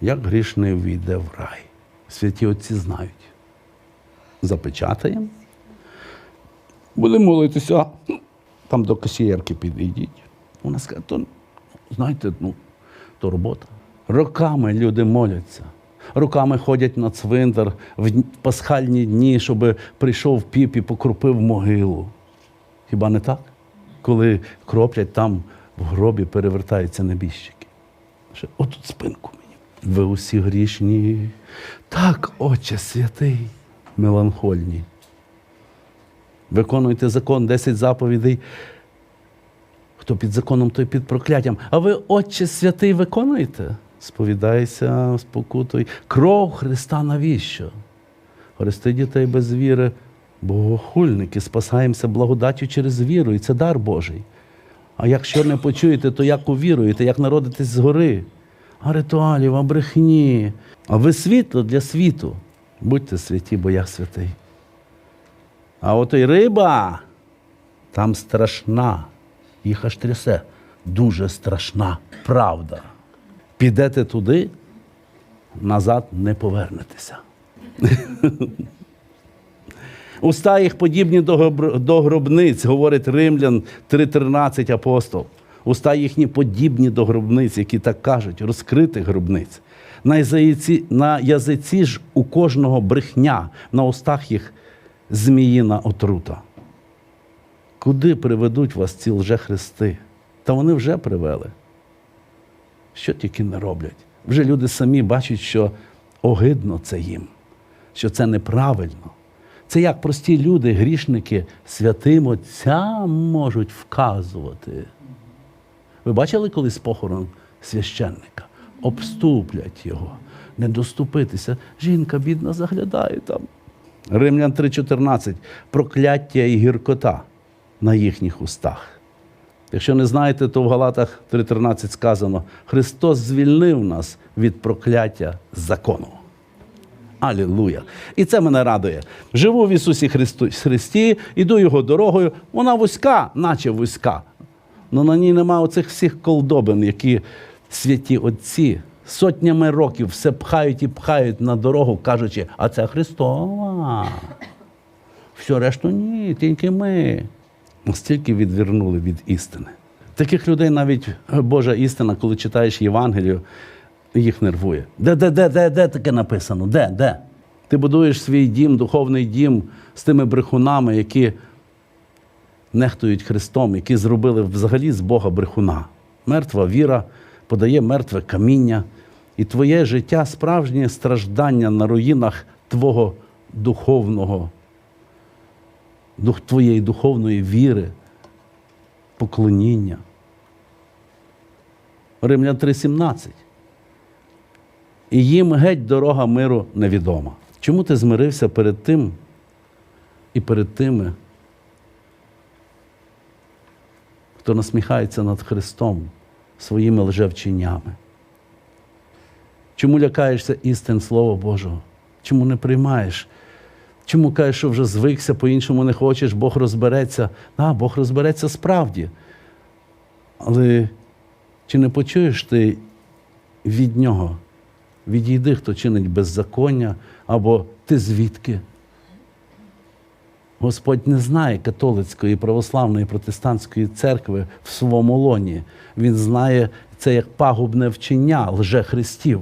як грішний війде в рай. Святі отці знають. Запечатаємо. Будемо молитися. Там до касієрки підійдіть. Вона скаже, то, знаєте, ну, то робота. Роками люди моляться. Роками ходять на цвинтар в пасхальні дні, щоб прийшов піп і покропив могилу. Хіба не так? Коли кроплять там в гробі перевертаються небіжчики. Отут спинку. Ви усі грішні. Так, Отче святий, меланхольні. Виконуйте закон, 10 заповідей. Хто під законом, той під прокляттям. А ви, Отче святий, виконуєте? Сповідайся, спокутуй. Кров Христа навіщо? Хрести дітей без віри, богохульники, спасаємося благодаттю через віру, і це дар Божий. А якщо не почуєте, то як увіруєте, як народитесь згори? А ритуалів, а брехні. А ви світло для світу. Будьте святі, бо я святий. А от і риба там страшна. Їх аж трясе. Дуже страшна правда. Підете туди, назад не повернетеся. Уста їх подібні до гробниць, говорить Римлян 3.13 апостол. Уста їхні подібні до гробниць, які так кажуть, розкритих гробниць. На язиці, на язиці ж у кожного брехня, на устах їх зміїна отрута. Куди приведуть вас ці лжехристи? Та вони вже привели. Що тільки не роблять. Вже люди самі бачать, що огидно це їм, що це неправильно. Це як прості люди, грішники, святим отцям можуть вказувати. Ви бачили колись похорон священника? Обступлять його, не доступитися. Жінка бідна заглядає там. Римлян 3,14. Прокляття і гіркота на їхніх устах. Якщо не знаєте, то в Галатах 3.13 сказано: Христос звільнив нас від прокляття закону. Алілуя! І це мене радує. Живу в Ісусі Христу, Христі, іду Його дорогою. Вона вузька, наче вузька. Але на ній нема оцих всіх колдобин, які святі отці сотнями років все пхають і пхають на дорогу, кажучи, а це Христова. Все решту ні, тільки ми. Настільки відвернули від істини. Таких людей навіть Божа істина, коли читаєш Євангелію, їх нервує. Де, де, де, де, де таке написано? Де, де? Ти будуєш свій дім, духовний дім з тими брехунами, які нехтують Христом, які зробили взагалі з Бога брехуна. Мертва віра подає мертве каміння, і твоє життя справжнє страждання на руїнах твого духовного дух твоєї духовної віри, поклоніння. Римлян 3,17. І їм геть дорога миру невідома. Чому ти змирився перед тим і перед тими, хто насміхається над Христом своїми лжевченнями? Чому лякаєшся істин Слова Божого? Чому не приймаєш? Чому кажеш, що вже звикся, по-іншому не хочеш, Бог розбереться? А, Бог розбереться справді. Але чи не почуєш ти від нього? Відійди, хто чинить беззаконня, або ти звідки? Господь не знає католицької, православної, протестантської церкви в своєму лоні. Він знає це як пагубне вчення лже Христів.